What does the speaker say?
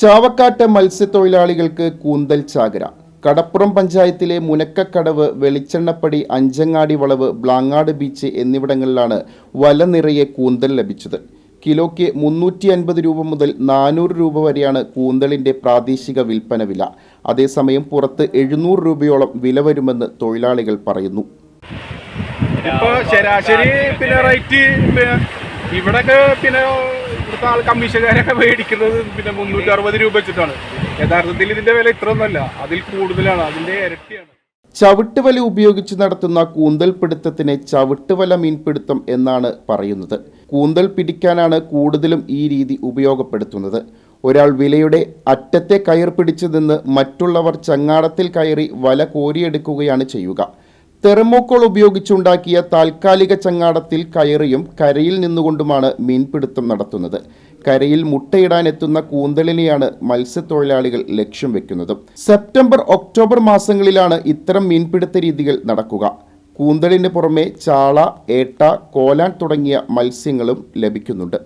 ചാവക്കാട്ട് മത്സ്യത്തൊഴിലാളികൾക്ക് കൂന്തൽ ചാകര. കടപ്പുറം പഞ്ചായത്തിലെ മുനക്കക്കടവ് വെളിച്ചെണ്ണപ്പടി അഞ്ചങ്ങാടി വളവ് ബ്ലാങ്ങാട് ബീച്ച് എന്നിവിടങ്ങളിലാണ് വല നിറയെ കൂന്തൽ ലഭിച്ചത്. കിലോയ്ക്ക് മുന്നൂറ്റി അൻപത് രൂപ മുതൽ നാനൂറ് രൂപ വരെയാണ് കൂന്തലിന്റെ പ്രാദേശിക വിൽപ്പന വില. അതേസമയം പുറത്ത് എഴുന്നൂറ് രൂപയോളം വില വരുമെന്ന് തൊഴിലാളികൾ പറയുന്നു. ഇപ്പോൾ ശരാശരി പിന്നെ റേറ്റ് ഇവിടൊക്കെ പിന്നെ ഇവിടുത്തെ ആൾ കമ്മീഷൻകാരൊക്കെ മേടിക്കുന്നത് പിന്നെ മുന്നൂറ്റി അറുപത് രൂപ വെച്ചിട്ടാണ്. യഥാർത്ഥത്തിൽ ഇതിന്റെ വില ഇത്രയൊന്നുമല്ല. അതിൽ കൂടുതലാണ്. അതിന്റെ ഇരട്ടിയാണ്. ചവിട്ടുവല ഉപയോഗിച്ച് നടത്തുന്ന കൂന്തൽ പിടുത്തത്തിന് ചവിട്ടുവല മീൻപിടുത്തം എന്നാണ് പറയുന്നത്. കൂന്തൽ പിടിക്കാനാണ് കൂടുതലും ഈ രീതി ഉപയോഗപ്പെടുത്തുന്നത്. ഒരാൾ വിലയുടെ അറ്റത്തെ കയർ പിടിച്ചു നിന്ന് മറ്റുള്ളവർ ചങ്ങാടത്തിൽ കയറി വല കോരിയെടുക്കുകയാണ് ചെയ്യുക. തെർമോക്കോൾ ഉപയോഗിച്ചുണ്ടാക്കിയ താൽക്കാലിക ചങ്ങാടത്തിൽ കയറിയും കരയിൽ നിന്നുകൊണ്ടുമാണ് മീൻപിടുത്തം നടത്തുന്നത്. കരയിൽ മുട്ടയിടാൻ എത്തുന്ന കൂന്തലിനെയാണ് മത്സ്യത്തൊഴിലാളികൾ ലക്ഷ്യം വെക്കുന്നത്. സെപ്റ്റംബർ ഒക്ടോബർ മാസങ്ങളിലാണ് ഇത്തരം മീൻപിടുത്ത രീതികൾ നടക്കുക. കൂന്തലിന് പുറമെ ചാള ഏട്ട കോലാൻ തുടങ്ങിയ മത്സ്യങ്ങളും ലഭിക്കുന്നുണ്ട്.